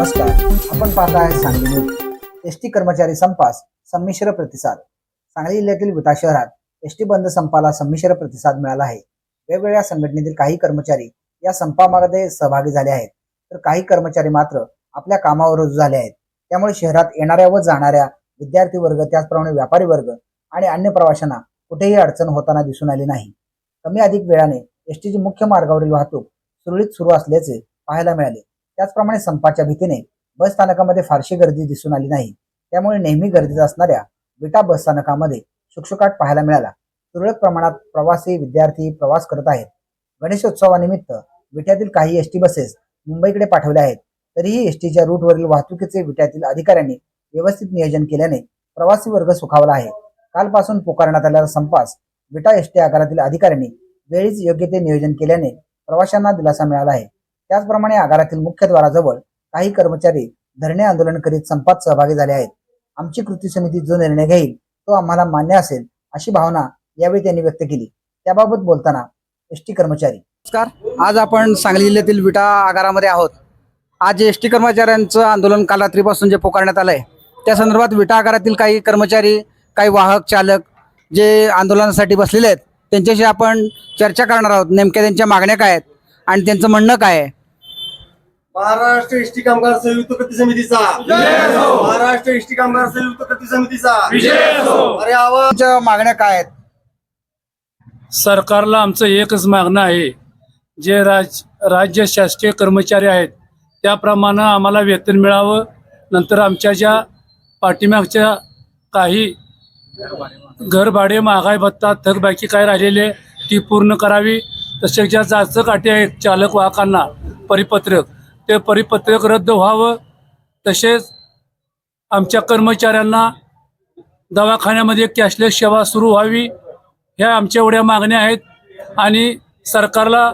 आपण पाहताय Sangli news. S T कर्मचारी संपास संमिश्र प्रतिसाद. सांगली जिल्ह्यातील विटा शहरात एस टी बंद संपाला संमिश्र प्रतिसाद मिळाला आहे. वेगवेगळ्या संघटनेतील काही कर्मचारी या संपामध्ये सहभागी झाले आहेत. तर काही कर्मचारी मात्र आपल्या कामावर रुजू झाले आहेत. त्यामुळे शहरात येणाऱ्या व जाणाऱ्या विद्यार्थी वर्ग त्याचप्रमाणे व्यापारी वर्ग आणि अन्य प्रवाशांना कुठेही अडचण होताना दिसून आली नाही. कमी अधिक वेळाने एस टीची मुख्य मार्गावरील वाहतूक सुरळीत सुरू असल्याचे पाहायला मिळाले. त्याचप्रमाणे संपाच्या भीतीने बस स्थानकामध्ये फारशी गर्दी दिसून आली नाही. त्यामुळे नेहमी गर्दीत असणाऱ्या विटा बस स्थानकामध्ये शुकशुकाट पाहायला मिळाला. तुरळक प्रमाणात प्रवासी विद्यार्थी प्रवास करत आहेत. गणेशोत्सवानिमित्त विट्यातील काही एसटी बसेस मुंबईकडे पाठवल्या आहेत. तरीही एसटीच्या रूटवरील वाहतुकीचे विट्यातील अधिकाऱ्यांनी व्यवस्थित नियोजन केल्याने प्रवासी वर्ग सुखावला आहे. कालपासून पुकारण्यात आलेला संपास विटा एसटी आगारातील अधिकाऱ्यांनी वेळीच योग्य ते नियोजन केल्याने प्रवाशांना दिलासा मिळाला आहे. त्याचप्रमाणे आगारातील मुख्यद्वाराजवळ काही कर्मचारी धरणे आंदोलन करीत संपात सहभागी झाले आहेत. आमची कृती समिती जो निर्णय घेईल तो आम्हाला मान्य असेल अशी भावना यावेळी त्यांनी व्यक्त केली. त्याबाबत बोलताना एस टी कर्मचारी. नमस्कार. आज आपण सांगली जिल्ह्यातील विटा आगारामध्ये आहोत. आज एस टी कर्मचाऱ्यांचं आंदोलन काल रात्रीपासून जे पुकारण्यात आलं आहे त्या संदर्भात विटा आगारातील काही कर्मचारी काही वाहक चालक जे आंदोलनासाठी बसलेले आहेत त्यांच्याशी आपण चर्चा करणार आहोत. नेमक्या त्यांच्या मागण्या काय आहेत आणि त्यांचं म्हणणं काय आहे? महाराष्ट्र एसटी कामगार संयुक्त कृती समितीचा. महाराष्ट्र एसटी कामगार संयुक्त कृती समितीचा. अरे आवाज मागण्या काय आहेत? सरकारला आमचं एकच मागणं आहे. जे राज राज्य शासकीय कर्मचारी आहेत त्याप्रमाणे आम्हाला वेतन मिळावं. नंतर आमच्या ज्या पाठीमागच्या काही घरभाडे महागाई भत्ता थकबाकी काय राहिलेले ती पूर्ण करावी. तसेच ज्या जाचक अटी आहेत चालक वाहकांना परिपत्रक ते परिपत्रक रद्द व्हावं. तसेच आमच्या कर्मचाऱ्यांना दवाखान्यामध्ये कॅशलेस सेवा सुरू व्हावी ह्या आमच्या एवढ्या मागण्या आहेत. आणि सरकारला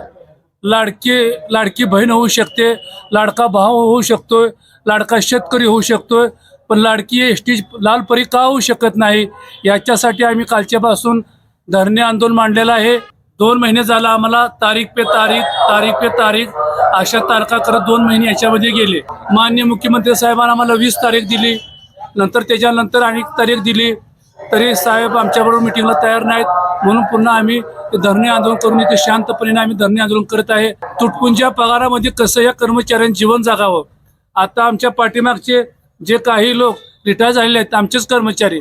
लाडकी लाडकी बहीण होऊ शकते लाडका भाव होऊ शकतो लाडका शेतकरी होऊ शकतो पण लाडकी एस टी लालपरी का होऊ शकत नाही? याच्यासाठी आम्ही कालच्यापासून धरणे आंदोलन मांडलेलं आहे. दोन महिने झाला आम्हाला तारीख पे तारीख तारीख पे तारीख अशा तारखा करत दोन महिने याच्यामध्ये गेले. मान्य मुख्यमंत्री साहेबांना आम्हाला वीस तारीख दिली. नंतर त्याच्यानंतर आणि तारीख दिली. तरी साहेब आमच्याबरोबर मिटिंगला तयार नाहीत. म्हणून पुन्हा आम्ही धरणे आंदोलन करून इथे शांतपणे आम्ही धरणे आंदोलन करत आहे. तुटपुंच्या पगारामध्ये कसं या कर्मचाऱ्यांनी जीवन जगावं? आता आमच्या पाठीमागचे जे काही लोक रिटायर झालेले आहेत आमचेच कर्मचारी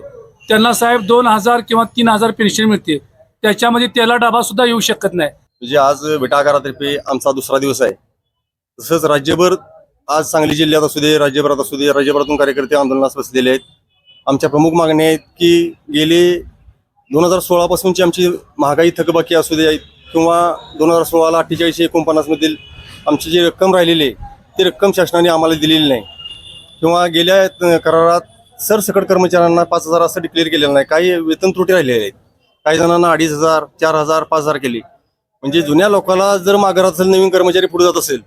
त्यांना साहेब दोन हजार किंवा तीन हजार पेन्शन मिळते. त्याच्यामध्ये त्याला डबा सुद्धा येऊ शकत नाही. म्हणजे आज विटाकारातर्फे आमचा दुसरा दिवस आहे. तसंच राज्यभर आज सांगली जिल्ह्यात असू दे राज्यभरात असू दे राज्यभरातून कार्यकर्ते आंदोलनास बसलेले आहेत. आमच्या प्रमुख मागण्या आहेत की गेले दोन हजार सोळापासूनची आमची महागाई थकबाकी असू दे किंवा दोन हजार सोळाला अठ्ठेचाळीसशे एकोणपन्नासमधील आमची जी रक्कम राहिलेली आहे ती रक्कम शासनाने आम्हाला दिलेली नाही. किंवा गेल्या करारात सरसकट कर्मचाऱ्यांना पाच हजार असं डिक्लेअर केलेलं नाही. काही वेतन त्रुटी राहिलेल्या आहेत. काही जणांना अडीच हजार चार हजार पाच हजार केली. म्हणजे जुन्या लोकांना जर माघार असेल नवीन कर्मचारी पुढे जात असेल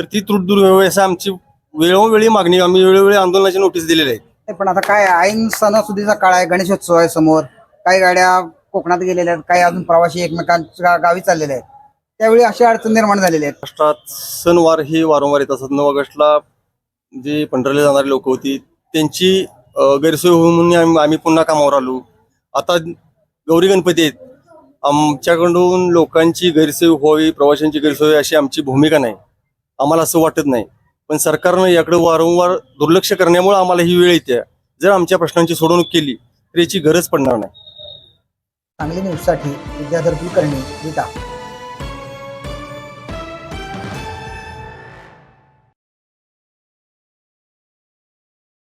तर ती त्रुट दूर व्हावी असं आमची वेळोवेळी मागणी आम्ही वेळोवेळी आंदोलनाची नोटीस दिलेली आहे. नाही, पण आता काय आहे? ऐन सणासुदीचा काळ आहे गणेशोत्सव आहे समोर. काही गाड्या कोकणात गेलेल्या आहेत काही अजून प्रवासी एकमेकांच्या गावी चाललेले आहेत. त्यावेळी अशी अडचण निर्माण झालेली आहेत. महाराष्ट्रात सणवार ही वारंवार येत असतात नऊ ऑगस्टला जे पंढरले जाणारी लोक होती त्यांची अ, गैरसोय होऊ म्हणून आम्ही आम्ही पुन्हा कामावर आलो. आता गौरी गणपती आहेत. आमच्याकडून लोकांची गैरसोय व्हावी प्रवाशांची गैरसोय अशी आमची भूमिका नाही. आम्हाला असं वाटत नाही. पण सरकारनं याकडे वारंवार दुर्लक्ष करण्यामुळे आम्हाला ही वेळ येते. जर आमच्या प्रश्नांची सोडवणूक केली तर याची गरज पडणार नाही. चांगली न्यूजसाठी विद्याधर कुलकर्णी विटा